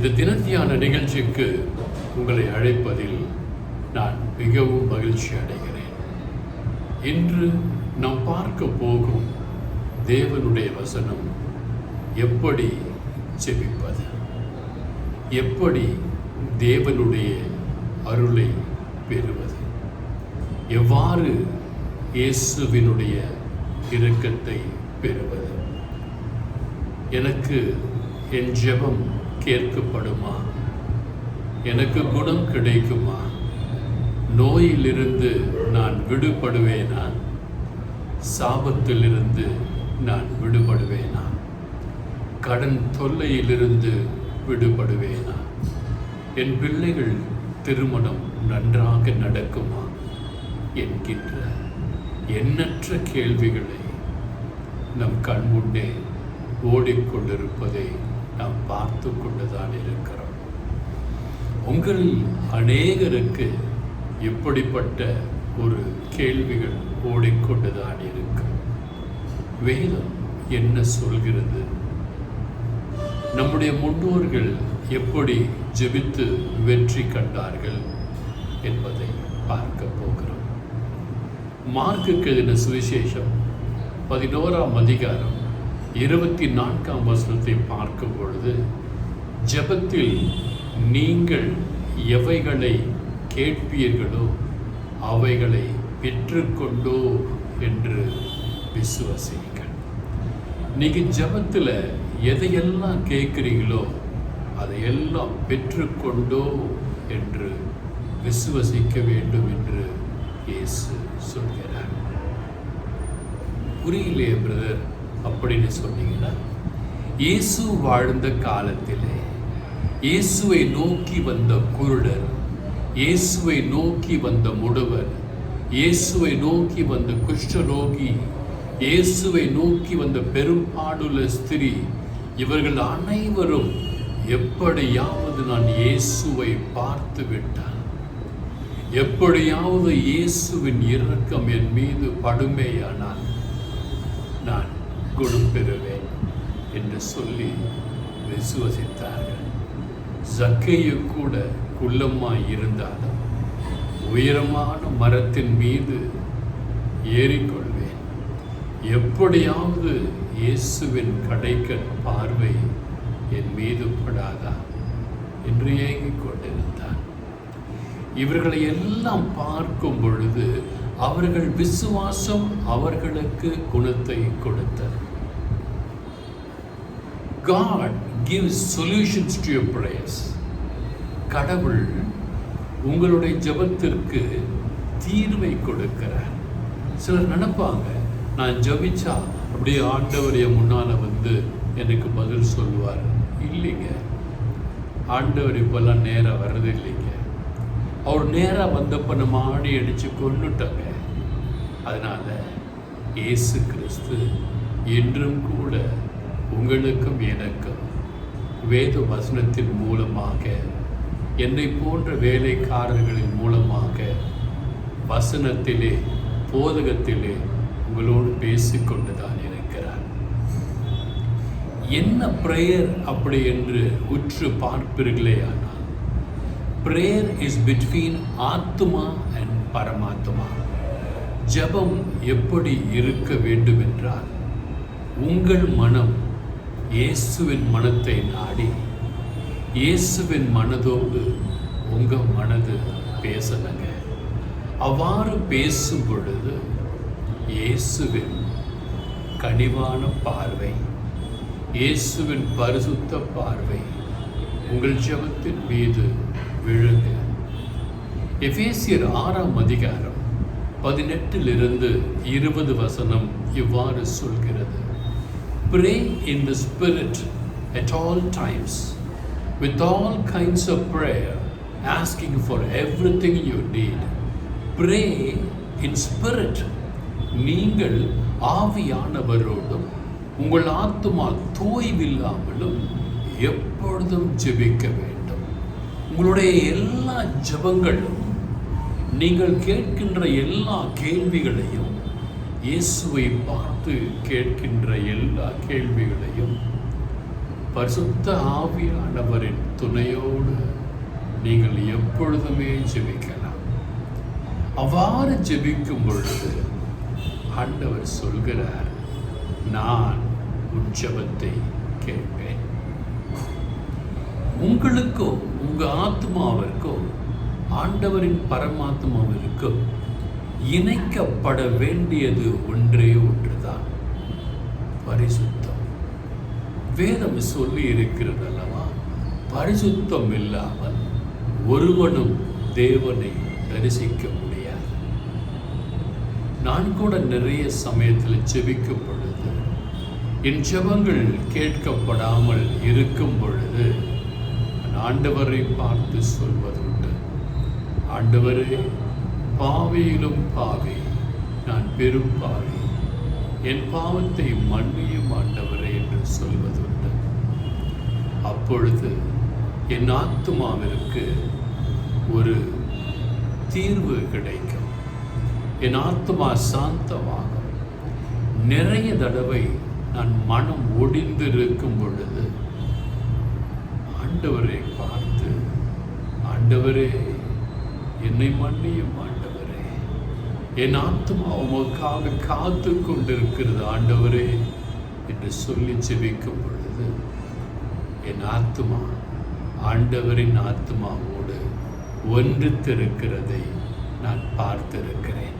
இந்த தினத்தியான நிகழ்ச்சிக்கு உங்களை அழைப்பதில் நான் மிகவும் மகிழ்ச்சி அடைகிறேன். இன்று நாம் பார்க்க போகும் தேவனுடைய வசனம் எப்படி செபிப்பது எப்படி தேவனுடைய அருளை பெறுவது? எவ்வாறு இயேசுவினுடைய இரக்கத்தை பெறுவது? எனக்கு என் ஜெபம் கேட்கப்படுமா? எனக்கு குணம் கிடைக்குமா? நோயிலிருந்து நான் விடுபடுவேனா? சாபத்திலிருந்து நான் விடுபடுவேனா? கடன் தொல்லையிலிருந்து விடுபடுவேனா? என் பிள்ளைகள் திருமணம் நன்றாக நடக்குமா? என்கின்ற எண்ணற்ற கேள்விகளை நம் கண் முன்னே ஓடிக்கொண்டிருப்பதை நாம் பார்த்து கொண்டு தான் இருக்கிறோம். உங்களில் அநேகருக்கு இப்படிப்பட்ட ஒரு கேள்விகள் ஓடிக்கொண்டுதான் இருக்கு. வேதம் என்ன சொல்கிறது? நம்முடைய முன்னோர்கள் எப்படி ஜெபித்து வெற்றி கண்டார்கள் என்பதை பார்க்க போகிறோம். மார்க்குக்கு எதின சுவிசேஷம் பதினோராம் அதிகாரம் இருபத்தி நான்காம் வசனத்தை பார்க்கும் பொழுது ஜெபத்தில் நீங்கள் எவைகளை கேட்பீர்களோ அவைகளை பெற்றுக்கொண்டோ என்று விசுவசிங்கள் நீங்கள் ஜெபத்தில் எதையெல்லாம் கேட்குறீங்களோ அதையெல்லாம் பெற்றுக்கொண்டோ என்று விசுவசிக்க வேண்டும் என்று இயேசு சொல்கிறார். புரியலையே பிரதர்? அப்படின்னு சொன்னீங்கன்னா இயேசு வாழ்ந்த காலத்திலே இயேசுவை நோக்கி வந்த குருடர் இயேசுவை நோக்கி வந்த முடுவர் இயேசுவை நோக்கி வந்த குஷ்டரோகி இயேசுவை நோக்கி வந்த பெரும்பாடுள்ள ஸ்திரீ இவர்கள் அனைவரும் எப்படியாவது நான் இயேசுவை பார்த்து விட்டான் எப்படியாவது இயேசுவின் இரக்கம் என் மீது படுமேயானால் நான் குணம் பெறுவேன் என்று சொல்லி விசுவசித்தார்கள். ஜக்கையு கூட குள்ளமாய் இருந்தாலும் உயரமான மரத்தின் மீது ஏறிக்கொள்வேன். எப்படியாவது இயேசுவின் கடைக்கண் பார்வை என் மீது படாதா என்று ஏங்கிக் கொண்டிருந்தான். இவர்களை எல்லாம் பார்க்கும் பொழுது அவர்கள் விசுவாசம் அவர்களுக்கு குணத்தை கொடுத்தது. God gives solutions to your prayers கடவுள் உங்களுடைய ஜெபத்திற்கு தீர்வை கொடுக்கிறார். சிலர் நினைப்பாங்க நான் ஜபிச்சா அப்படியே ஆண்டவர் என் முன்னால் வந்து எனக்கு பதில் சொல்லுவார். இல்லைங்க. ஆண்டவர் இப்போல்லாம் நேராக வர்றது இல்லைங்க. அவர் நேராக வந்தப்ப நம்ம ஆடி அடித்து கொண்டுட்டோங்க அதனால் இயேசு கிறிஸ்து என்றும் கூட உங்களுக்கும் எனக்கும் வேத வசனத்தின் மூலமாக என்னை போன்ற வேலைக்காரர்களின் மூலமாக வசனத்திலே போதகத்திலே உங்களோடு பேசிக்கொண்டு தான் இருக்கிறார். என்ன ப்ரேயர் அப்படி என்று உற்று பார்ப்பீர்களே ஆனால் prayer is between atma and paramatma. ஜெபம் எப்படி இருக்க வேண்டும் என்றால் உங்கள் மனம் இயேசுவின் மனத்தை நாடி இயேசுவின் மனதோடு உங்கள் மனது பேசணுங்க. அவ்வாறு பேசும் பொழுது இயேசுவின் கனிவான பார்வை இயேசுவின் பரிசுத்த பார்வை உங்கள் ஜபத்தின் மீது விழுங்க. எபேசியர் ஆறாம் அதிகாரம் பதினெட்டிலிருந்து இருபது வசனம் இவ்வாறு சொல்க Pray in the Spirit at all times, with all kinds of prayer, asking for everything you need. Pray in spirit. நீங்கள் ஆவியானவரோடும் உங்கள் ஆத்மா தோய்வில்லாமலும் எப்பொழுதும் ஜெபிக்க வேண்டும் உங்களுடைய எல்லா ஜெபங்களும் நீங்கள் கேட்கின்ற எல்லா கேள்விகளையும் இயேசுவை பார்த்து கேட்கின்ற எல்லா கேள்விகளையும் பரிசுத்த ஆவியானவரின் துணையோடு நீங்கள் எப்பொழுதுமே ஜெபிக்கலாம். அவ்வாறு ஜெபிக்கும் பொழுது ஆண்டவர் சொல்கிறார் நான் உற்சவத்தை கேட்பேன். உங்களுக்கோ உங்க ஆத்மாவிற்கோ ஆண்டவரின் பரமாத்மாவிற்கோ இணைக்கப்பட வேண்டியது ஒன்றே ஒன்றுதான். பரிசுத்தம். வேதம் சொல்லி இருக்கிறது அல்லவா பரிசுத்தம் இல்லாமல் ஒருவனும் தேவனை தரிசிக்க முடியாது. நான் கூட நிறைய சமயத்தில் ஜெபிக்கும் பொழுது என் ஜெபங்கள் கேட்கப்படாமல் இருக்கும் பொழுது நான் ஆண்டவரை பார்த்து சொல்வதுண்டு. ஆண்டவரே பாவியிலும் பாவி நான் பெரும் பாவி. என் பாவத்தை மன்னியும் ஆண்டவரே என்று சொல்வதுண்டு. அப்பொழுது என் ஆத்துமாவிற்கு ஒரு தீர்வு கிடைக்கும். என் ஆத்மா சாந்தமாகும். நிறைய தடவை நான் மனம் ஒடிந்து இருக்கும் பொழுது ஆண்டவரை பார்த்து ஆண்டவரே என்னை மன்னியும் என் ஆத்மா உமக்காக காத்து கொண்டிருக்கிறது ஆண்டவரே என்று சொல்லி ஜெபிக்கும் பொழுது என் ஆத்மா ஆண்டவரின் ஆத்மாவோடு ஒன்றித்திருக்கிறதை நான் பார்த்திருக்கிறேன்.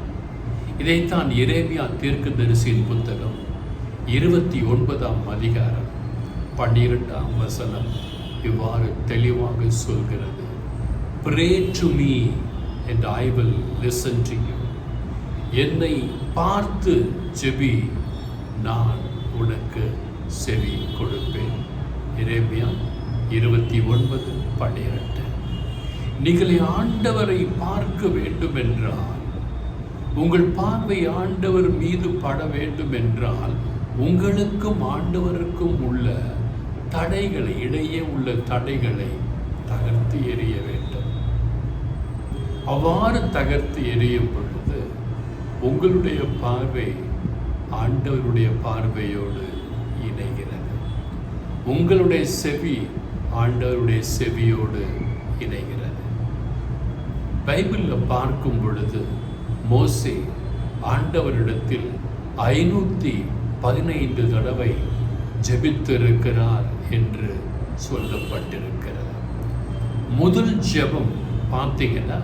இதைத்தான் இரேமியா தீர்க்கதரிசியின் புத்தகம் இருபத்தி ஒன்பதாம் அதிகாரம் பன்னிரெண்டாம் வசனம் இவ்வாறு தெளிவாக சொல்கிறது. Pray to me and I will listen to you என்னை பார்த்து செபி நான் உனக்கு செவி கொடுப்பேன். இரேமியா இருபத்தி ஒன்பது பன்னிரண்டு. நீங்கள் ஆண்டவரை பார்க்க வேண்டும் என்றால் உங்கள் பார்வை ஆண்டவர் மீது பட வேண்டும் என்றால் உங்களுக்கும் ஆண்டவருக்கும் உள்ள தடைகளை இடையே உள்ள தடைகளை தகர்த்து எறிய வேண்டும். அவ்வாறு தகர்த்து எறியும் பொழுது உங்களுடைய பார்வை ஆண்டவருடைய பார்வையோடு இணைகிறது. உங்களுடைய செவி ஆண்டவருடைய செவியோடு இணைகிறது. பைபிளில் பார்க்கும் பொழுது மோசே ஆண்டவரிடத்தில் ஐநூற்றி பதினைந்து தடவை ஜெபித்திருக்கிறார் என்று சொல்லப்பட்டிருக்கிறது. முதல் ஜெபம் பார்த்தீங்கன்னா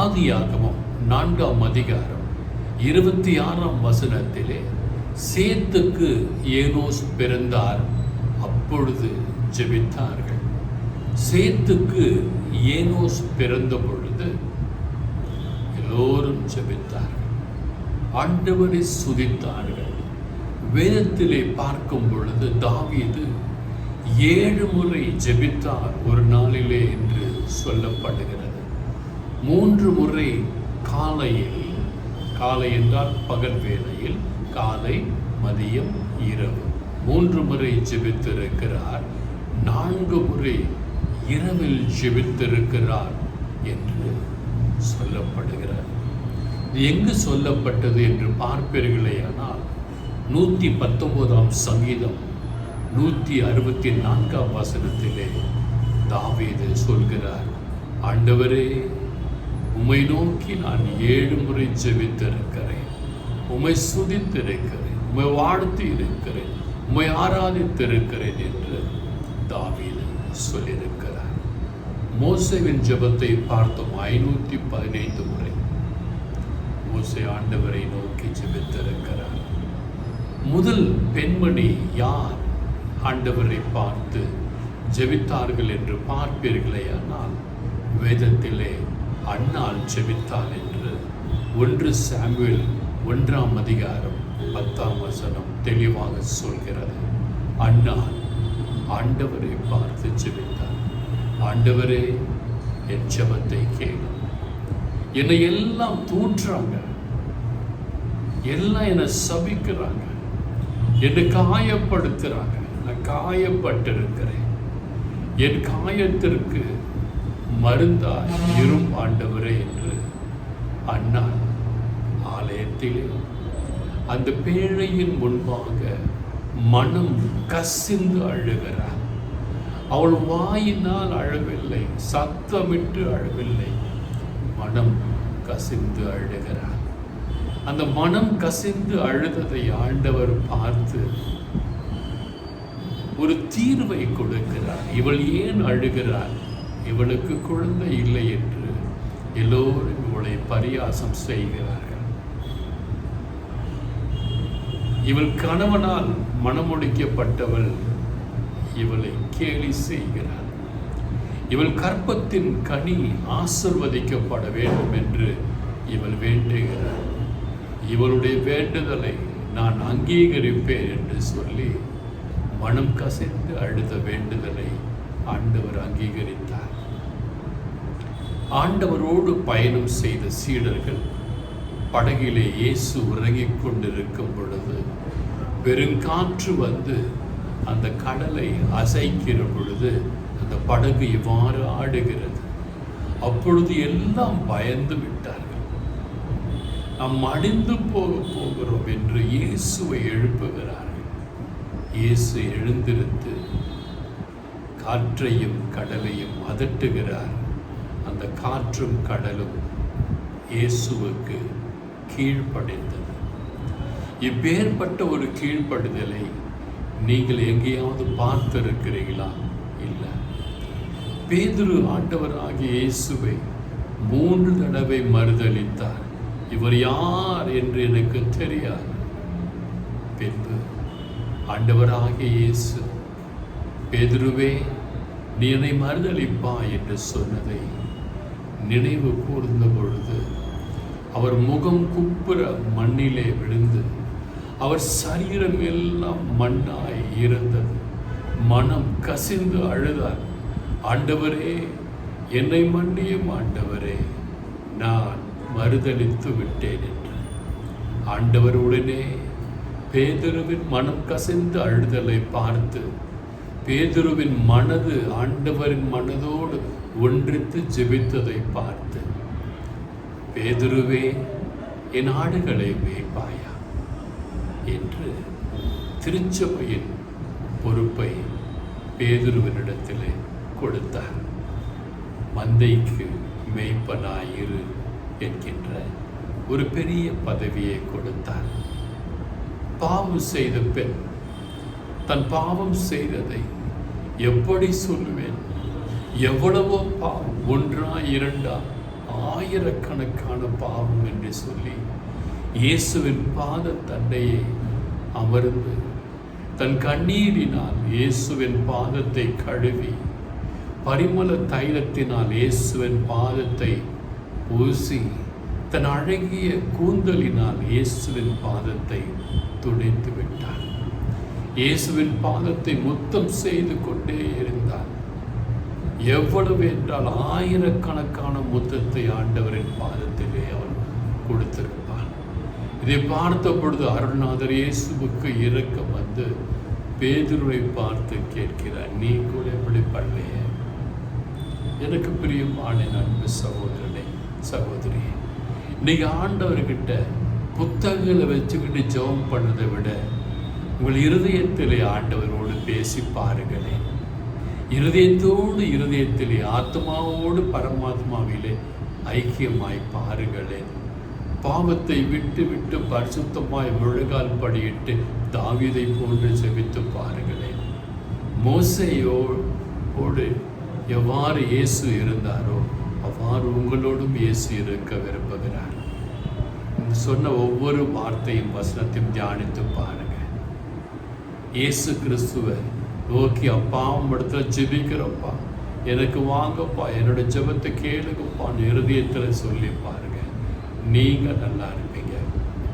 ஆதியாகமம் நான்காம் அதிகாரம் இருபத்தி ஆறாம் வசனத்திலே சேத்துக்கு ஏனோஸ் பிறந்தார் அப்பொழுது ஜெபித்தார்கள். சேத்துக்கு ஏனோஸ் பிறந்த பொழுது எல்லோரும் ஜெபித்தார்கள். ஆண்டவரை சுதித்தார்கள். வேதத்திலே பார்க்கும் பொழுது தாவீது ஏழு முறை ஜெபித்தார் ஒரு நாளிலே என்று சொல்லப்படுகிறது. மூன்று முறை காலையில் காலை என்றால் பகல் வேளையில் காலை மதியம் இரவு. மூன்று முறை ஜெபித்திருக்கிறார் நான்கு முறை இரவில் ஜெபித்திருக்கிறார் என்று சொல்லப்படுகிறார். இது எங்கு சொல்லப்பட்டது என்று பார்ப்பீர்களே ஆனால் நூற்றி பத்தொன்பதாம் சங்கீதம் நூற்றி அறுபத்தி நான்காம் வசனத்திலே தாவீது சொல்கிறார் ஆண்டவரே உம்மை நோக்கி நான் ஏழு முறை ஜெபித்திருக்கிறேன். உம்மை சுதித்திருக்கிறேன் உம்மை வாழ்த்தி இருக்கிறேன் உம்மை ஆராதித்திருக்கிறேன் என்று தாவீது சொல்லியிருக்கிறார். மோசைவின் ஜெபத்தை பார்த்தோம் ஐநூற்றி பதினைந்து முறை. மோசை ஆண்டவரை நோக்கி ஜெபித்திருக்கிறார். முதல் பெண்மணி யார்? ஆண்டவரை பார்த்து ஜெபித்தார்கள் என்று பார்ப்பீர்களே ஆனால் வேதத்திலே அண்ணால் செபித்தார் என்று. ஒன்று சாமுவேல் ஒன்றாம் அதிகாரம் பத்தாம் வசனம் தெளிவாக சொல்கிறது. அண்ணால் ஆண்டவரை பார்த்து செபித்தார் ஆண்டவரே என் ஜபத்தை கேளு. என்னை எல்லாம் தூற்றுறாங்க. எல்லாம் என்னை சபிக்கிறாங்க. என்னை காயப்படுத்துகிறாங்க நான் காயப்பட்டிருக்கிறேன். என் காயத்திற்கு மருந்தாய் இரும் ஆண்டவரே என்று அண்ணா ஆலயத்திலே. அந்த பேழையின் முன்பாக மனம் கசிந்து அழுகிறார். அவள் வாயினால் அழவில்லை சத்தமிட்டு அழவில்லை. மனம் கசிந்து அழுகிறார். அந்த மனம் கசிந்து அழுததை ஆண்டவர் பார்த்து ஒரு தீர்வை கொடுக்கிறார். இவள் ஏன் அழுகிறாள்? இவளுக்கு குழந்தை இல்லை என்று எல்லோரும் இவளை பரியாசம் செய்கிறார்கள். இவள் கணவனால் மனமுடிக்கப்பட்டவள் இவளை கேலி செய்கிறார் இவள் கற்பத்தின் கனி ஆசிர்வதிக்கப்பட வேண்டும் என்று இவள் வேண்டுகிறார் இவளுடைய வேண்டுதலை நான் அங்கீகரிப்பேன் என்று சொல்லி மனம் கசிந்து அழுத வேண்டுதலை ஆண்டவர் அங்கீகரித்தார். ஆண்டவரோடு பயணம் செய்த சீடர்கள் படகிலே இயேசு உறங்கிக் கொண்டிருக்கும் பொழுது பெருங்காற்று வந்து அந்த கடலை அசைக்கிற பொழுது அந்த படகு இவ்வாறு ஆடுகிறது. அப்பொழுது எல்லாம் பயந்து விட்டார்கள். நாம் அடிந்து போக போகிறோம் என்று இயேசுவை எழுப்புகிறார்கள். இயேசு எழுந்திருந்து காற்றையும் கடலையும் அதட்டுகிறார். அந்த காற்றும் கடலும் இயேசுவுக்கு கீழ்ப்படைந்தது. இப்பேற்பட்ட ஒரு கீழ்ப்படுதலை நீங்கள் எங்கேயாவது பார்த்திருக்கிறீங்களா இல்லை. பேதுரு ஆண்டவராகிய இயேசுவை மூன்று தடவை மறுதளித்தார். இவர் யார் என்று எனக்கு தெரியாது. பின்பு ஆண்டவராகிய இயேசு பேதுருவே நீ என்னை மறுதளிப்பா? என்று சொன்னதை நினைவு கூர்ந்த பொழுது அவர் முகம் குப்புற மண்ணிலே விழுந்து அவர் சரீரம் எல்லாம் மண்ணாய் இருந்தது. மனம் கசிந்து அழுதார். ஆண்டவரே என்னை மன்னியும் ஆண்டவரே நான் மறுதளித்து விட்டேன் என்று. ஆண்டவர் உடனே பேதுருவின் மனம் கசிந்து அழுதலை பார்த்து பேதுருவின் மனது ஆண்டவரின் மனதோடு ஒன்றித்து ஜெபித்ததை பார்த்து பேதுருவே என் ஆடுகளை மேய்ப்பாயா? என்று திருச்சபையின் பொறுப்பை பேதுருவனிடத்திலே கொடுத்தார். மந்தைக்கு மேய்ப்பனாயிரு என்கின்ற ஒரு பெரிய பதவியை கொடுத்தார். பாவம் செய்த பெண் தன் பாவம் செய்ததை எப்படி சொல்லுவேன்? எவ்வளவோ பாவம். ஒன்றா இரண்டா ஆயிரக்கணக்கான பாவம் என்று சொல்லி இயேசுவின் பாத தண்டையை அமர்ந்து தன் கண்ணீரினால் இயேசுவின் பாதத்தை கழுவி பரிமள தைலத்தினால் இயேசுவின் பாதத்தை பூசி தன் அழகிய கூந்தலினால் இயேசுவின் பாதத்தை துடைத்து விட்டார் இயேசுவின் பாதத்தை முத்தம் செய்து கொண்டே இருந்தார் எவ்வளவு என்றால் ஆயிரக்கணக்கான முத்தத்தை ஆண்டவரின் பாதத்திலே அவன் கொடுத்திருப்பான் இதை பார்த்த பொழுது அருள்நாதர் இயேசுவுக்கு இரக்கம் வந்து பேதுருவை பார்த்து கேட்கிறார் நீ கூட எப்படி பண்ணலையே எனக்கு பிரியமான என் அன்பு சகோதரனே சகோதரி இன்னைக்கு ஆண்டவர்கிட்ட புத்தகங்களை வச்சுக்கிட்டு ஜெபம் பண்ணதை விட உங்கள் இருதயத்திலே ஆண்டவரோடு பேசி பாருங்களேன் இருதயத்தோடு இருதயத்திலே ஆத்மாவோடு பரமாத்மாவிலே ஐக்கியமாய் பாருங்களே. பாவத்தை விட்டு விட்டு பரிசுத்தமாய் முழுகால் படியிட்டு தாவீதை போன்று செவித்து பாருங்களே. மோசையோடு எவ்வாறு இயேசு இருந்தாரோ அவ்வாறு உங்களோடும் இயேசு இருக்க விரும்புகிறார். சொன்ன ஒவ்வொரு வார்த்தையும் வசனத்தையும் தியானித்து பாருங்க. இயேசு கிறிஸ்துவை நோக்கி அப்பாவும் இடத்துல ஜெபிக்கிறப்பா. எனக்கு வாங்கப்பா. என்னோட ஜெபத்தை கேளுங்கப்பான்னு இருதயத்தில் சொல்லி பாருங்க. நீங்கள் நல்லா இருப்பீங்க.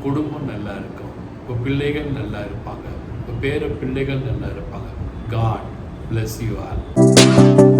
குடும்பம் நல்லா இருக்கும். இப்போ பிள்ளைகள் நல்லா இருப்பாங்க. இப்போ பேர பிள்ளைகள் நல்லா இருப்பாங்க. God bless you are